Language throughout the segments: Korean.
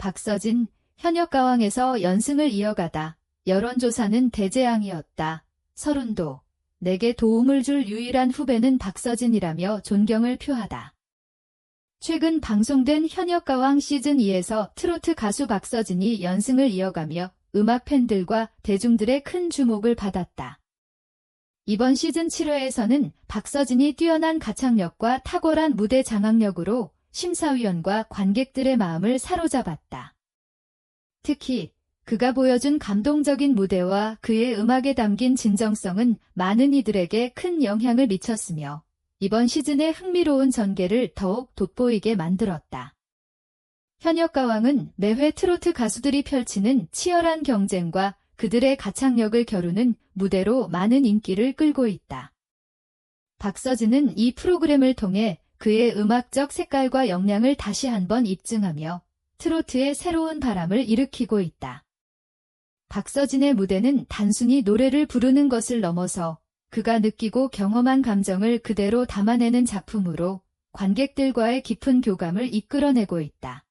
박서진, 현역 가왕에서 연승을 이어가다. 여론조사는 대재앙이었다. 서른도. 내게 도움을 줄 유일한 후배는 박서진이라며 존경을 표하다. 최근 방송된 현역가왕 시즌2에서 트로트 가수 박서진이 연승을 이어가며 음악 팬들과 대중들의 큰 주목을 받았다. 이번 시즌 7회에서는 박서진이 뛰어난 가창력과 탁월한 무대 장악력으로 심사위원과 관객들의 마음을 사로잡았다. 특히 그가 보여준 감동적인 무대와 그의 음악에 담긴 진정성은 많은 이들에게 큰 영향을 미쳤으며 이번 시즌의 흥미로운 전개를 더욱 돋보이게 만들었다. 현역 가왕은 매회 트로트 가수들이 펼치는 치열한 경쟁과 그들의 가창력을 겨루는 무대로 많은 인기를 끌고 있다. 박서진은 이 프로그램을 통해 그의 음악적 색깔과 역량을 다시 한번 입증하며 트로트의 새로운 바람을 일으키고 있다. 박서진의 무대는 단순히 노래를 부르는 것을 넘어서 그가 느끼고 경험한 감정을 그대로 담아내는 작품으로 관객들과의 깊은 교감을 이끌어내고 있다.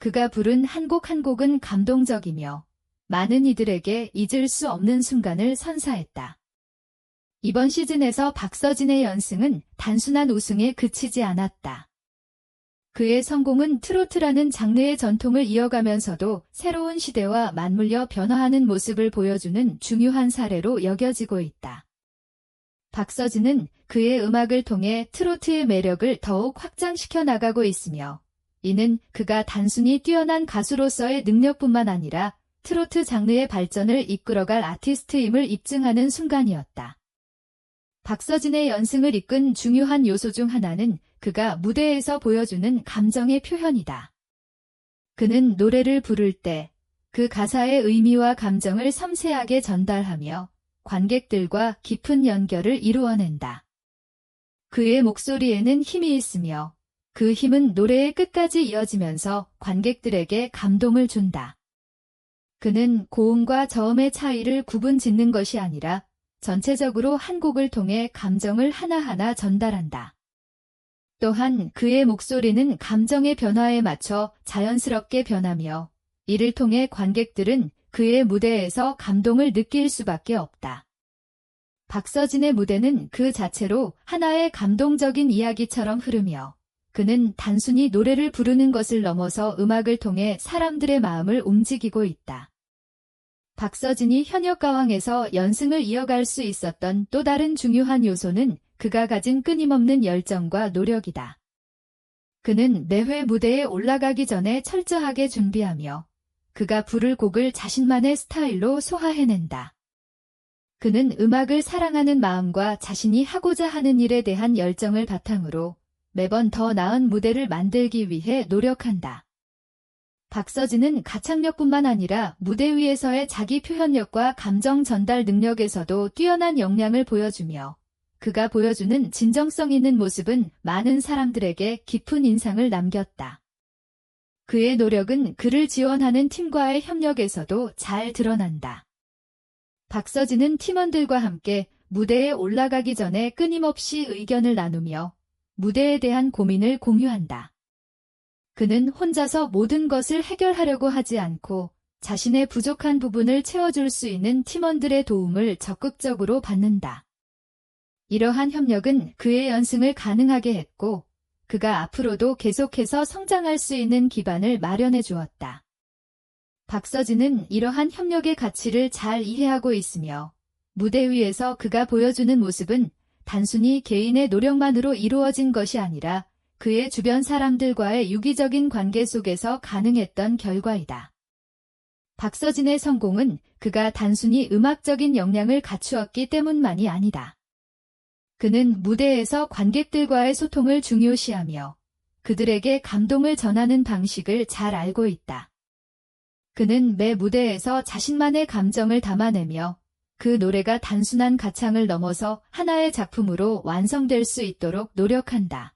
그가 부른 한 곡한 곡은 감동적이며 많은 이들에게 잊을 수 없는 순간을 선사했다. 이번 시즌에서 박서진의 연승은 단순한 우승에 그치지 않았다. 그의 성공은 트로트라는 장르의 전통을 이어가면서도 새로운 시대와 맞물려 변화하는 모습을 보여주는 중요한 사례로 여겨지고 있다. 박서진은 그의 음악을 통해 트로트의 매력을 더욱 확장시켜 나가고 있으며 이는 그가 단순히 뛰어난 가수로서의 능력뿐만 아니라 트로트 장르의 발전을 이끌어갈 아티스트임을 입증하는 순간이었다. 박서진의 연승을 이끈 중요한 요소 중 하나는 그가 무대에서 보여주는 감정의 표현이다. 그는 노래를 부를 때 그 가사의 의미와 감정을 섬세하게 전달하며 관객들과 깊은 연결을 이루어낸다. 그의 목소리에는 힘이 있으며 그 힘은 노래의 끝까지 이어지면서 관객들에게 감동을 준다. 그는 고음과 저음의 차이를 구분 짓는 것이 아니라 전체적으로 한 곡을 통해 감정을 하나하나 전달한다. 또한 그의 목소리는 감정의 변화에 맞춰 자연스럽게 변하며 이를 통해 관객들은 그의 무대에서 감동을 느낄 수밖에 없다. 박서진의 무대는 그 자체로 하나의 감동적인 이야기처럼 흐르며 그는 단순히 노래를 부르는 것을 넘어서 음악을 통해 사람들의 마음을 움직이고 있다. 박서진이 현역 가왕에서 연승을 이어갈 수 있었던 또 다른 중요한 요소는 그가 가진 끊임없는 열정과 노력이다. 그는 매회 무대에 올라가기 전에 철저하게 준비하며 그가 부를 곡을 자신만의 스타일로 소화해낸다. 그는 음악을 사랑하는 마음과 자신이 하고자 하는 일에 대한 열정을 바탕으로 매번 더 나은 무대를 만들기 위해 노력한다. 박서진은 가창력뿐만 아니라 무대 위에서의 자기 표현력과 감정 전달 능력에서도 뛰어난 역량을 보여주며 그가 보여주는 진정성 있는 모습은 많은 사람들에게 깊은 인상을 남겼다. 그의 노력은 그를 지원하는 팀과의 협력에서도 잘 드러난다. 박서진은 팀원들과 함께 무대에 올라가기 전에 끊임없이 의견을 나누며 무대에 대한 고민을 공유한다. 그는 혼자서 모든 것을 해결하려고 하지 않고 자신의 부족한 부분을 채워줄 수 있는 팀원들의 도움을 적극적으로 받는다. 이러한 협력은 그의 연승을 가능하게 했고 그가 앞으로도 계속해서 성장할 수 있는 기반을 마련해 주었다. 박서진은 이러한 협력의 가치를 잘 이해하고 있으며 무대 위에서 그가 보여주는 모습은 단순히 개인의 노력만으로 이루어진 것이 아니라 그의 주변 사람들과의 유기적인 관계 속에서 가능했던 결과이다. 박서진의 성공은 그가 단순히 음악적인 역량을 갖추었기 때문만이 아니다. 그는 무대에서 관객들과의 소통을 중요시하며 그들에게 감동을 전하는 방식을 잘 알고 있다. 그는 매 무대에서 자신만의 감정을 담아내며 그 노래가 단순한 가창을 넘어서 하나의 작품으로 완성될 수 있도록 노력한다.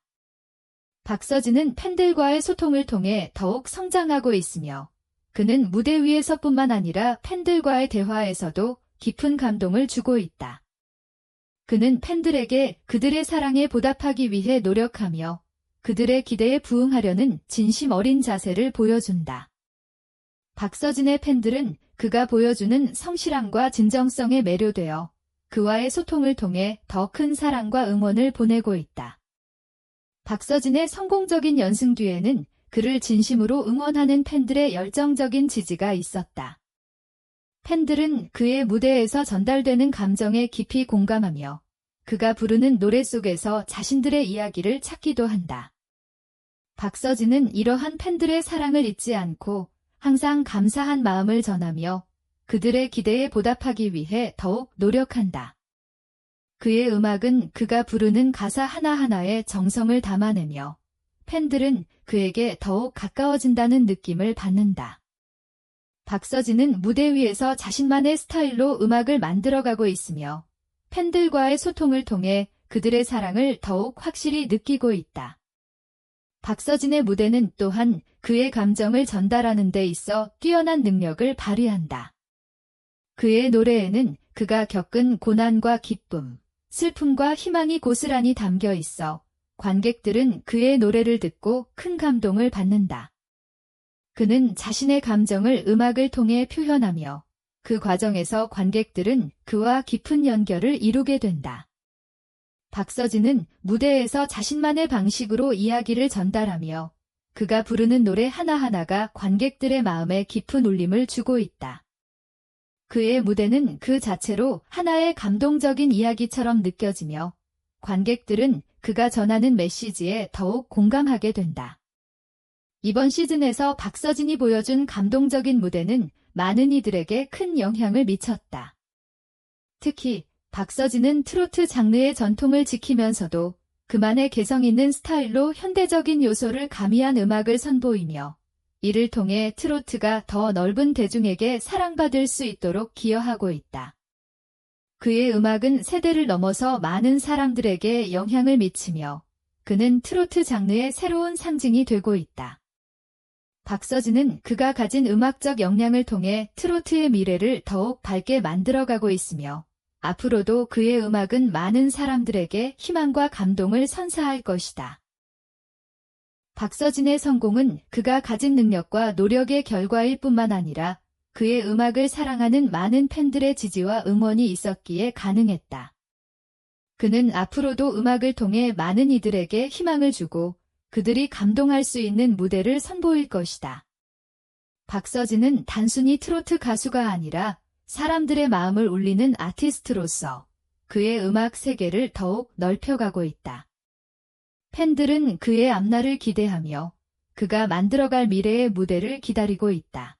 박서진은 팬들과의 소통을 통해 더욱 성장하고 있으며 그는 무대 위에서뿐만 아니라 팬들과의 대화에서도 깊은 감동을 주고 있다. 그는 팬들에게 그들의 사랑에 보답하기 위해 노력하며 그들의 기대에 부응하려는 진심 어린 자세를 보여준다. 박서진의 팬들은 그가 보여주는 성실함과 진정성에 매료되어 그와의 소통을 통해 더 큰 사랑과 응원을 보내고 있다. 박서진의 성공적인 연승 뒤에는 그를 진심으로 응원하는 팬들의 열정적인 지지가 있었다. 팬들은 그의 무대에서 전달되는 감정에 깊이 공감하며 그가 부르는 노래 속에서 자신들의 이야기를 찾기도 한다. 박서진은 이러한 팬들의 사랑을 잊지 않고 항상 감사한 마음을 전하며 그들의 기대에 보답하기 위해 더욱 노력한다. 그의 음악은 그가 부르는 가사 하나하나에 정성을 담아내며 팬들은 그에게 더욱 가까워진다는 느낌을 받는다. 박서진은 무대 위에서 자신만의 스타일로 음악을 만들어가고 있으며 팬들과의 소통을 통해 그들의 사랑을 더욱 확실히 느끼고 있다. 박서진의 무대는 또한 그의 감정을 전달하는 데 있어 뛰어난 능력을 발휘한다. 그의 노래에는 그가 겪은 고난과 기쁨, 슬픔과 희망이 고스란히 담겨 있어 관객들은 그의 노래를 듣고 큰 감동을 받는다. 그는 자신의 감정을 음악을 통해 표현하며 그 과정에서 관객들은 그와 깊은 연결을 이루게 된다. 박서진은 무대에서 자신만의 방식으로 이야기를 전달하며 그가 부르는 노래 하나하나가 관객들의 마음에 깊은 울림을 주고 있다. 그의 무대는 그 자체로 하나의 감동적인 이야기처럼 느껴지며 관객들은 그가 전하는 메시지에 더욱 공감하게 된다. 이번 시즌에서 박서진이 보여준 감동적인 무대는 많은 이들에게 큰 영향을 미쳤다. 특히 박서진은 트로트 장르의 전통을 지키면서도 그만의 개성 있는 스타일로 현대적인 요소를 가미한 음악을 선보이며 이를 통해 트로트가 더 넓은 대중에게 사랑받을 수 있도록 기여하고 있다. 그의 음악은 세대를 넘어서 많은 사람들에게 영향을 미치며 그는 트로트 장르의 새로운 상징이 되고 있다. 박서진은 그가 가진 음악적 역량을 통해 트로트의 미래를 더욱 밝게 만들어가고 있으며 앞으로도 그의 음악은 많은 사람들에게 희망과 감동을 선사할 것이다. 박서진의 성공은 그가 가진 능력과 노력의 결과일 뿐만 아니라 그의 음악을 사랑하는 많은 팬들의 지지와 응원이 있었기에 가능했다. 그는 앞으로도 음악을 통해 많은 이들에게 희망을 주고 그들이 감동할 수 있는 무대를 선보일 것이다. 박서진은 단순히 트로트 가수가 아니라 사람들의 마음을 울리는 아티스트로서 그의 음악 세계를 더욱 넓혀가고 있다. 팬들은 그의 앞날을 기대하며 그가 만들어갈 미래의 무대를 기다리고 있다.